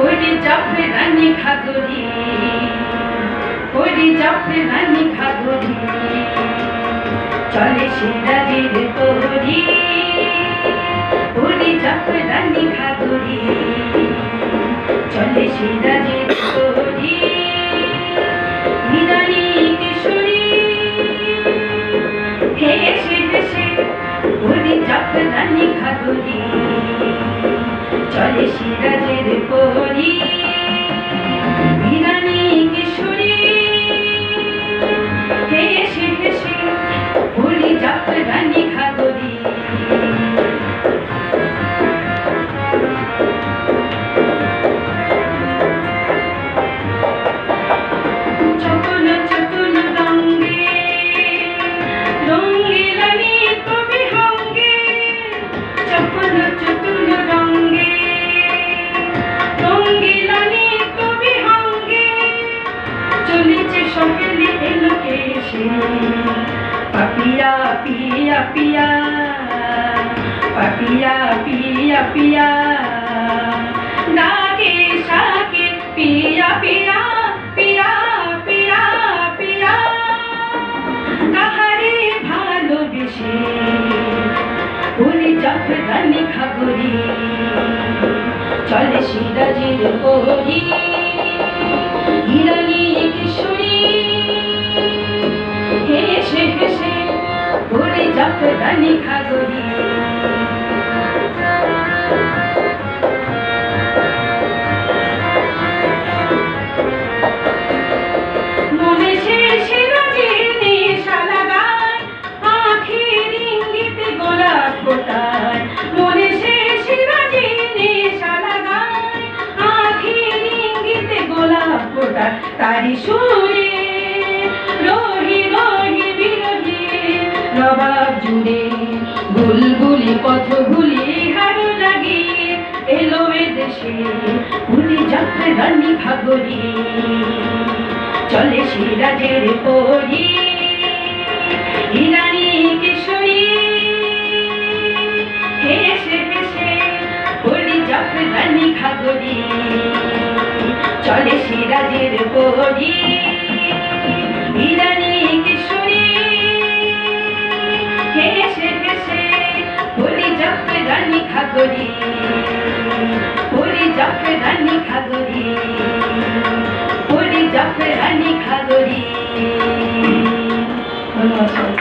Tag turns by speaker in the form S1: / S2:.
S1: রানী খাগরি ওরে জাফর রানী খাগরি চলে সিরাজের তরি ওরে জাফর রানী খাগরি চলে সিরাজের তরি হিরানি কিশোরী। হেসে হেসে ওরে জাফর রানী খাগরি চলে সিরাজের পরি পিয়া পিয়া পাপিয়া পিয়া পিয়া। নাগে শাকে, পিয়া পিয়া পিয়া পিয়া পিয়া। কাহারে ভালোবেসে বলি জাফরানি খাগরি চলে সিরাজের করি হিরানি গোলাপ ফোটায়। তারি সুরে জুড়ে বুলবুলি পথ ভুলি হারু লাগে এলো এ দেশে ভুলি যাত্রে রানী ভাগরি চলে সিরাজের পরি। হিরানি কিশোরী। হেসে হেসে বলি যাত্রে রানী খাগরি চলে সিরাজের পরি। খাগরি বলি যাবে রানী খাগরি